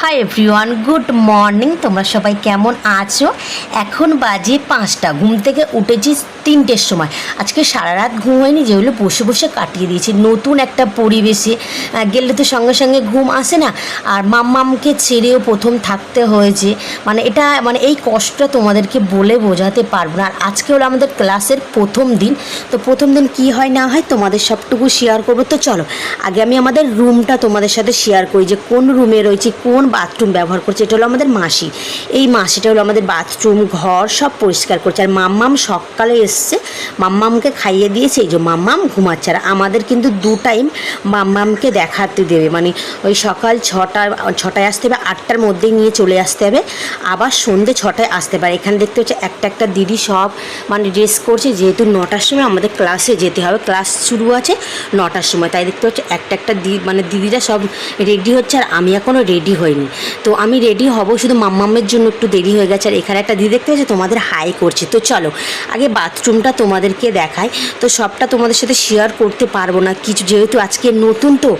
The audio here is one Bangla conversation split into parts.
হাই এভরিওয়ান গুড মর্নিং তোমরা সবাই কেমন আছো? এখন বাজে পাঁচটা, ঘুম থেকে উঠেছি তিনটের সময়। আজকে সারা রাত ঘুম হয়নি যেগুলো বসে বসে কাটিয়ে দিয়েছি। নতুন একটা পরিবেশে গেলে তো সঙ্গে সঙ্গে ঘুম আসে না। আর মাম্মামকে ছেড়েও প্রথম থাকতে হয়েছে। মানে এটা মানে এই কষ্টটা তোমাদেরকে বলে বোঝাতে পারব না। আর আজকে হলো আমাদের ক্লাসের প্রথম দিন। তো প্রথম দিন কি হয় না হয় তোমাদের সবটুকু শেয়ার করব। তো চলো, আগে আমি আমাদের রুমটা তোমাদের সাথে শেয়ার করি যে কোন রুমে রয়েছে, কোন বাথরুম ব্যবহার করছে, এটা হলো আমাদের মাসি। এই মাসিটা হলো আমাদের বাথরুম ঘর, সব পরিষ্কার করছে। আর মাম্মাম সকালে এসছে, মাম্মামকে খাইয়ে দিয়েছে, এই যে মাম্মাম ঘুমাচ্ছে। আর আমাদের কিন্তু দু টাইম মাম্মামকে দেখাতে দেবে। মানে ওই সকাল ছটা, ছটায় আসতে হবে, আটটার মধ্যেই নিয়ে চলে আসতে হবে। আবার সন্ধে ছটায় আসতে পারে। এখানে দেখতে হচ্ছে একটা একটা দিদি সব মানে ড্রেস করছে। যেহেতু নটার সময় আমাদের ক্লাসে যেতে হবে ক্লাস শুরু আছে নটার সময়। তাই দেখতে হচ্ছে একটা একটা দি মানে দিদিরা সব রেডি হচ্ছে। আর আমি এখনও রেডি হইনি তো আমি রেডি হব, শুধু মাম্মামের জন্য একটু দেরি হয়ে গেছে। আর এখানে একটা দিদি দেখতে হচ্ছে তোমাদের হাই করছে। তো চলো, আগে বাথরুমটা তোমাদেরকে দেখাই। তো সবটা তোমাদের সাথে শেয়ার করতে পারব না। কিছু যেহেতু আজকে নতুন তো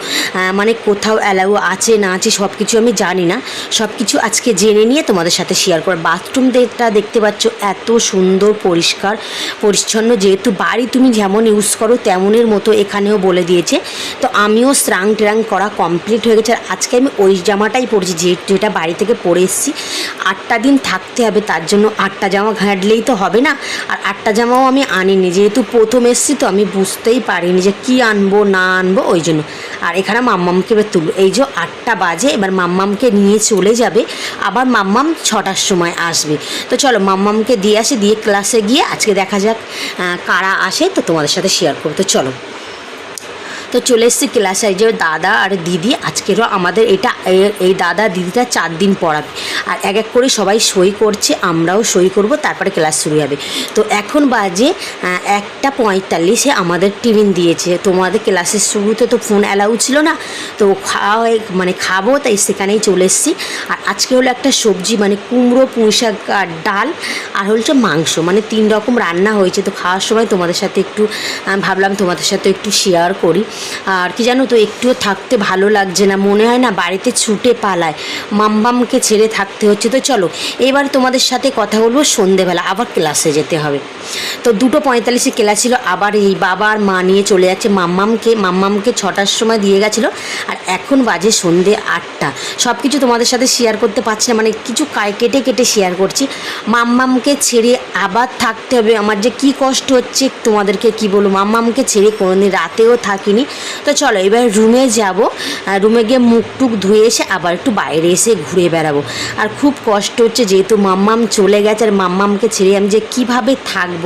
মানে কোথাও অ্যালাউ আছে, না আছে সব কিছু আমি জানি না। সব কিছু আজকে জেনে নিয়ে তোমাদের সাথে শেয়ার করো বাথরুমটা দেখতে পাচ্ছ, এত সুন্দর, পরিষ্কার, পরিচ্ছন্ন। যেহেতু বাড়ি তুমি যেমন ইউজ করো, তেমনের মতো এখানেও বলে দিয়েছে। তো আমিও স্রাং ট্রাং করা কমপ্লিট হয়ে গেছে। আর আজকে আমি ওই জামাটাই পরেছি যে যেটা বাড়ি থেকে পরে এসেছি। আটটা দিন থাকতে হবে, তার জন্য আটটা জামা ঘাঁটলেই তো হবে না। আর আটটা জামাও আমি আনিনি, যেহেতু প্রথম এসেছি তো আমি বুঝতেই পারিনি যে কী আনব, না আনব, ওই জন্য। আর এখানে মাম্মামকে এবার তুলবো এই যে আটটা বাজে, এবার মাম্মামকে নিয়ে চলে যাবে। আবার মাম্মাম ছটার সময় আসবে। তো চলো মাম্মামকে দিয়ে আসে, দিয়ে ক্লাসে গিয়ে আজকে দেখা যাক কারা আসে, তো তোমাদের সাথে শেয়ার করব। তো চলো। তো চলে এসেছি ক্লাসে যে দাদা আর দিদি, আজকেরও আমাদের এটা এই দাদা দিদিটা চার দিন পড়াবে। আর এক এক করে সবাই সই করছে, আমরাও সই করব, তারপরে ক্লাস শুরু হবে। তো এখন বাজে একটা পঁয়তাল্লিশে আমাদের টিফিন দিয়েছে। তোমাদের ক্লাসের শুরুতে তো ফোন অ্যালাউ ছিল না, তো খাওয়া হয়ে মানে খাব, তাই সেখানেই চলে এসেছি। আর আজকে হলো একটা সবজি মানে কুমড়ো, পুঁই শাক আর ডাল, আর হচ্ছে মাংস। মানে তিন রকম রান্না হয়েছে, তো খাওয়ার সময় তোমাদের সাথে একটু ভাবলাম তোমাদের সাথে একটু শেয়ার করি। আর কি জানো তো, একটুও থাকতে ভালো লাগছে না, মনে হয় না বাড়িতে ছুটে পালায়। মাম্বামকে ছেড়ে থাকতে হচ্ছে, তো চলো, এবার তোমাদের সাথে কথা বলব সন্ধেবেলা, আবার ক্লাসে যেতে হবে। তো দুটো পঁয়তাল্লিশে ক্লাস ছিল, আবার এই বাবা আর মা নিয়ে চলে যাচ্ছে, মাম্মামকে মাম্মামকে ছটার সময় দিয়ে গেছিল, আর এখন বাজে সন্ধে আটটা। সব কিছু তোমাদের সাথে শেয়ার করতে পারছি না মানে কিছু কেটে কেটে শেয়ার করছি। মাম্মামকে ছেড়ে আবার থাকতে হবে, আমার যে কি কষ্ট হচ্ছে তোমাদেরকে কি বলব, মাম্মামকে ছেড়ে কোনোদিন রাতেও থাকিনি। তো চলো, এবার রুমে যাব। রুমে গিয়ে মুখ টুক ধুয়ে এসে আবার একটু বাইরে এসে ঘুরে বেড়াবো। আর খুব কষ্ট হচ্ছে যেহেতু মাম্মাম চলে গেছে, আর মাম্মামকে ছেড়ে আমি যে কীভাবে থাকব?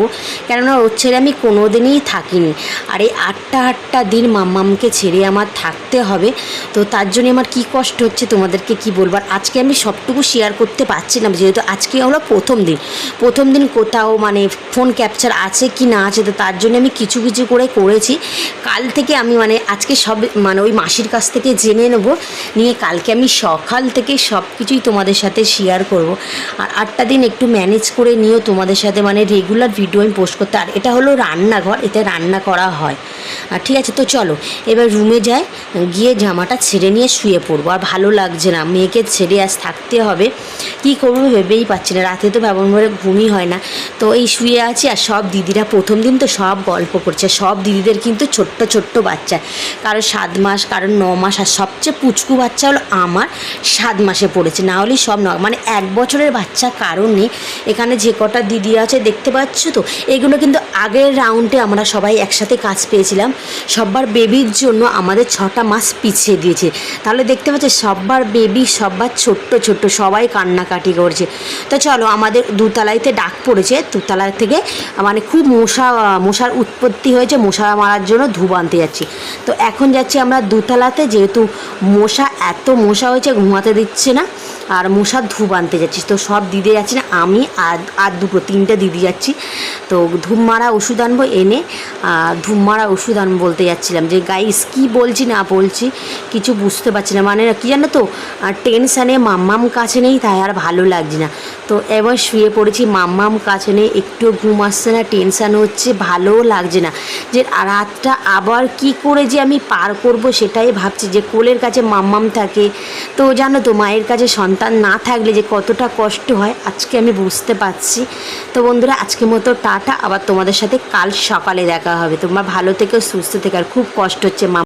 কেননা ওর ছেড়ে আমি কোনো দিনই থাকিনি। আর এই আটটা আটটা দিন মাম্মামকে ছেড়ে আমার থাকতে হবে। তো তার জন্য আমার কি কষ্ট হচ্ছে তোমাদেরকে কি বলব? আর আজকে আমি সবটুকু শেয়ার করতে পারছিলাম যেহেতু আজকে হলো প্রথম দিন। প্রথম দিন কোথাও মানে ফোন ক্যাপচার আছে কি না আছে, তো তার জন্য আমি কিছু কিছু করে করেছি। কাল থেকে আমি মানে আজকে সব মানে ওই মাসির কাছ থেকে জেনে নেব। নিয়ে কালকে আমি সকাল থেকে সব কিছুই তোমাদের সাথে শেয়ার করব। আর আটটা দিন একটু ম্যানেজ করে নিয়েও তোমাদের সাথে। মানে রেগুলার ভিডিও আমি পোস্ট করতে। আর এটা হলো রান্নাঘর। এতে রান্না করা হয়। আর ঠিক আছে, তো চলো। এবার রুমে যাই, গিয়ে জামাটা ছেড়ে নিয়ে শুয়ে পড়ব। আর ভালো লাগছে না, মেয়েকে ছেড়ে আজ থাকতে হবে। কী করব ভেবেই পাচ্ছি না, রাতে তো ব্যবহার করে ঘুমই হয় না। তো এই শুয়ে আছি আর সব দিদিরা, প্রথম দিন তো সব গল্প করছে, সব দিদিদের কিন্তু ছোট্ট ছোট্ট বাচ্চা। কারও সাত মাস কারও ন মাস, আর সবচেয়ে পুচকু বাচ্চা হলো আমার, সাত মাসে পড়েছে। না হলে সব ন মানে এক বছরের বাচ্চা কারণ নেই। এখানে যে কটা দিদি আছে, দেখতে পাচ্ছ তো? এগুলো কিন্তু আগের রাউন্ডে আমরা সবাই একসাথে কাজ পেয়েছিলাম। সব্বার বেবির জন্য আমাদের ছটা মাস পিছিয়ে দিয়েছে। তাহলে দেখতে পাচ্ছ, সব্বার বেবি সব্বার ছোট্ট ছোট্ট সবাই কান্নাকাটি করছে। তো চলো, আমাদের দুতলাইতে ডাক পড়েছে। দুতলা থেকে মানে খুব মশা, মশার উৎপত্তি হয়েছে, মশা মারার জন্য ধূপ আনতে যাচ্ছি। তো এখন যাচ্ছি আমরা দুতলাতে, যেহেতু মশা এত মশা হয়েছে, ঘুমাতে দিচ্ছে না। আর মশার ধূপ আনতে যাচ্ছি তো সব দিদি যাচ্ছি না, আমি আর আর দুটো, তিনটে দিদি যাচ্ছি। তো ধূপ মারা ওষুধ আনব, এনে আর ধূপ মারা ওষুধ আনব বলতে যাচ্ছিলাম। যে গাইস কি বলছি না বলছি, কিছু বুঝতে পারছি না। মানে কি জানো তো, আর টেনশানে মাম্মাম কাছে নেই, তাই আর ভালো লাগছে না। তো এবার শুয়ে পড়েছি, মাম্মাম কাছে নেই, একটু ঘুম আসছে না টেনশান হচ্ছে ভালোও লাগছে না। যে রাতটা আবার কি করে যে আমি পার করব সেটাই ভাবছি। যে কোলের কাছে মাম্মাম থাকে, তো জানো তো, মায়ের কাছে সন্তান না থাকলে যে কতটা কষ্ট হয়, আজকে আমি বুঝতে পারছি। তো বন্ধুরা আজকে মতো টাটা। আবার তোমাদের সাথে কাল সকালে দেখা হবে। তোমরা ভালো থেকে, সুস্থ থেকে। আর খুব কষ্ট হচ্ছে মা